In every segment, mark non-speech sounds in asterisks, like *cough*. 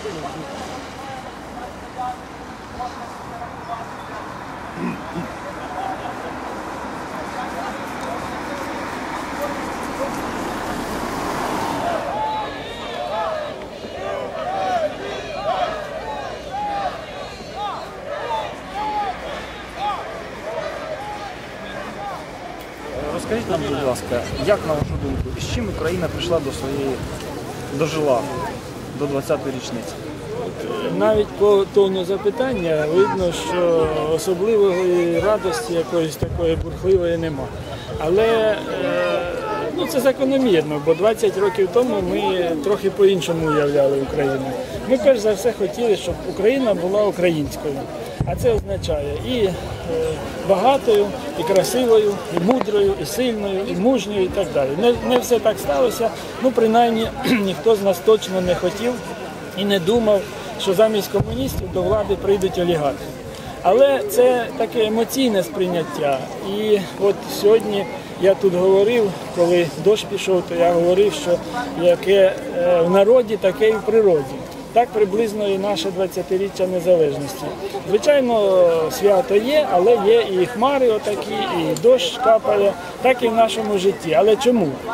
Е, розкажіть нам, будь ласка, як на вашу думку, з чим Україна прийшла до своєї дожила? До 20-ї річниці? Навіть по тону запитання видно, що особливої радості якоїсь такої бурхливої нема. Але е, ну, це закономірно, бо 20 років тому ми трохи по-іншому уявляли Україну. Ми перш за все хотіли, щоб Україна була українською. А це означає і е, багатою, і красивою, і мудрою, і сильною, і мужньою, і так далі. Не, не все так сталося. Ну, принаймні, *clears throat* ніхто з нас точно не хотів і не думав, що замість комуністів до влади прийдуть олігархи. Але це таке емоційне сприйняття. І от сьогодні я тут говорив, коли дощ пішов, то я говорив, що яке е, в народі, таке і в природі. Так приблизно і наше 20-річчя незалежності. Звичайно, свято є, але є і хмари отакі, і дощ капає, так і в нашому житті. Але чому? Е,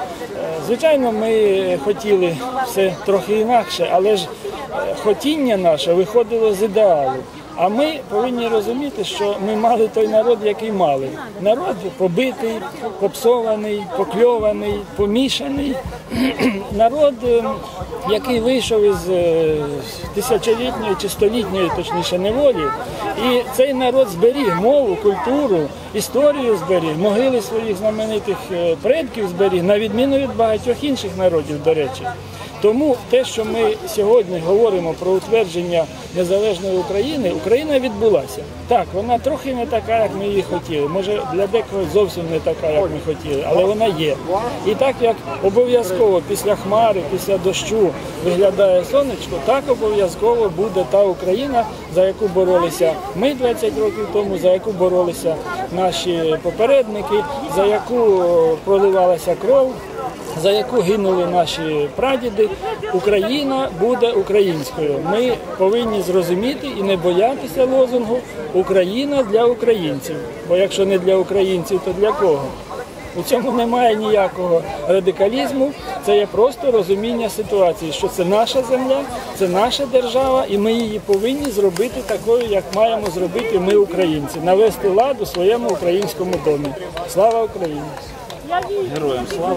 Звичайно, ми хотіли все трохи інакше, але ж е, хотіння наше виходило з ідеалу. А ми повинні розуміти, що ми мали той народ, який мали. Народ побитий, попсований, покльований, помішаний. *clears throat* Народ, е, який вийшов із е, тисячолітньої чи столітньої, точніше, неволі. І цей народ зберіг мову, культуру, історію зберіг, могили своїх знаменитих е, предків зберіг, на відміну від багатьох інших народів, до речі. Тому те, що ми сьогодні говоримо про утвердження незалежної України, Україна відбулася. Так, вона трохи не така, як ми її хотіли. Може для декого зовсім не така, як ми хотіли, але вона є. І так як обов'язково після хмари, після дощу виглядає сонечко, так обов'язково буде та Україна, за яку боролися ми 20 років тому, за яку боролися наші попередники, за яку проливалася кров за яку гинули наші прадіди, Україна буде українською. Ми повинні зрозуміти і не боятися лозунгу Україна для українців. Бо якщо не для українців, то для кого? У цьому немає ніякого радикалізму, це є просто розуміння ситуації, що це наша земля, це наша держава, і ми її повинні зробити такою, як маємо зробити ми, українці, навести лад у своєму українському домі. Слава Україні! Героям слава!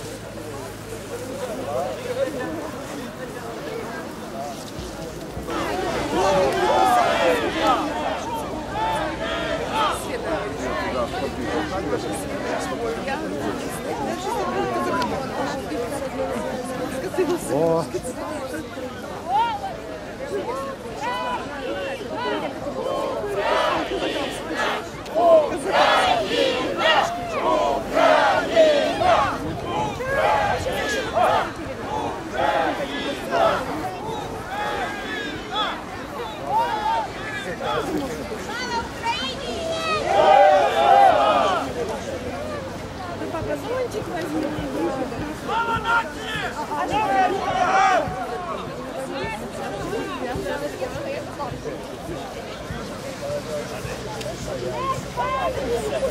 О! Слава